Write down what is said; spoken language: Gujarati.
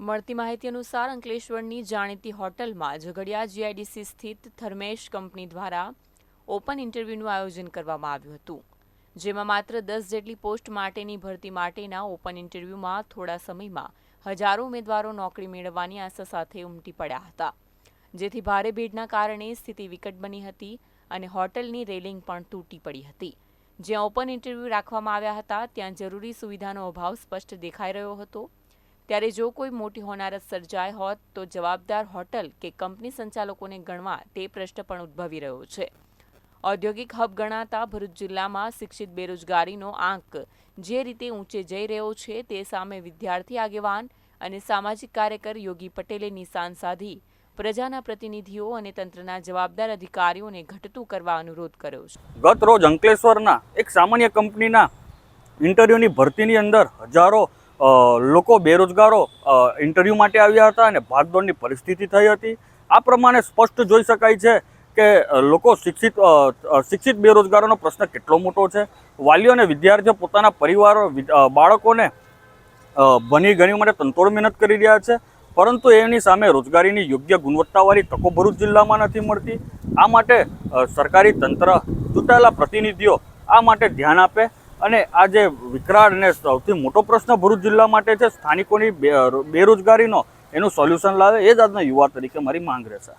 મળતી માહિતી અનુસાર અંકલેશ્વરની જાણીતી હોટલમાં ઝઘડિયા જીઆઈડીસી સ્થિત થર્મેશ કંપની દ્વારા ઓપન ઇન્ટરવ્યૂનું આયોજન કરવામાં આવ્યું હતું, જેમાં માત્ર દસ જેટલી પોસ્ટ માટેની ભરતી માટેના ઓપન ઇન્ટરવ્યૂમાં થોડા સમયમાં હજારો ઉમેદવારો નોકરી મેળવવાની આશા સાથે ઉમટી પડ્યા હતા. જેથી ભારે ભીડના કારણે સ્થિતિ વિકટ બની હતી અને હોટલની રેલિંગ પણ તૂટી પડી હતી. જ્યાં ઓપન ઇન્ટરવ્યૂ રાખવામાં આવ્યા હતા, ત્યાં જરૂરી સુવિધાનો અભાવ સ્પષ્ટ દેખાઈ રહ્યો હતો. ત્યારે જો કોઈ મોટી હોનારત સર્જાય હોત, તો જવાબદાર હોટલ કે કંપની સંચાલકોને ગણવા તે પ્રશ્ન પણ ઉદ્ભવી રહ્યો છે. ઔદ્યોગિક હબ ગણાતા ભરૂચ જિલ્લામાં શિક્ષિત બેરોજગારીનો આંક જે રીતે ઊંચે જઈ રહ્યો છે તે સામે વિદ્યાર્થી આગેવાન અને સામાજિક કાર્યકર યોગી પટેલે નિશાન સાધી, પ્રજાના પ્રતિનિધિઓ અને તંત્રના જવાબદાર અધિકારીઓને ઘટતું કરવા અનુરોધ કર્યો છે. ગત રોજ અંકલેશ્વરના એક સામાન્ય કંપનીના ઇન્ટરવ્યૂની ભરતીની અંદર હજારો લોકો બેરોજગારો ઇન્ટરવ્યૂ માટે આવ્યા હતા અને ભાગદોડની પરિસ્થિતિ થઈ હતી. આ પ્રમાણે સ્પષ્ટ જોઈ શકાય છે કે લોકો શિક્ષિત શિક્ષિત બેરોજગારોનો પ્રશ્ન કેટલો મોટો છે. વાલીઓ અને વિદ્યાર્થીઓ પોતાના પરિવારો બાળકોને ભણી ગણી માટે તંતોડ મહેનત કરી રહ્યા છે, પરંતુ એની સામે રોજગારીની યોગ્ય ગુણવત્તાવાળી તકો ભરૂચ જિલ્લામાં નથી મળતી. આ માટે સરકારી તંત્ર, ચૂંટાયેલા પ્રતિનિધિઓ આ માટે ધ્યાન આપે અને આ જે વિકરાળ અને સૌથી મોટો પ્રશ્ન ભરૂચ જિલ્લા માટે છે, સ્થાનિકોની બેરોજગારીનો એનું સોલ્યુશન લાવે, એ જ આજના યુવા તરીકે મારી માંગ રહેશે.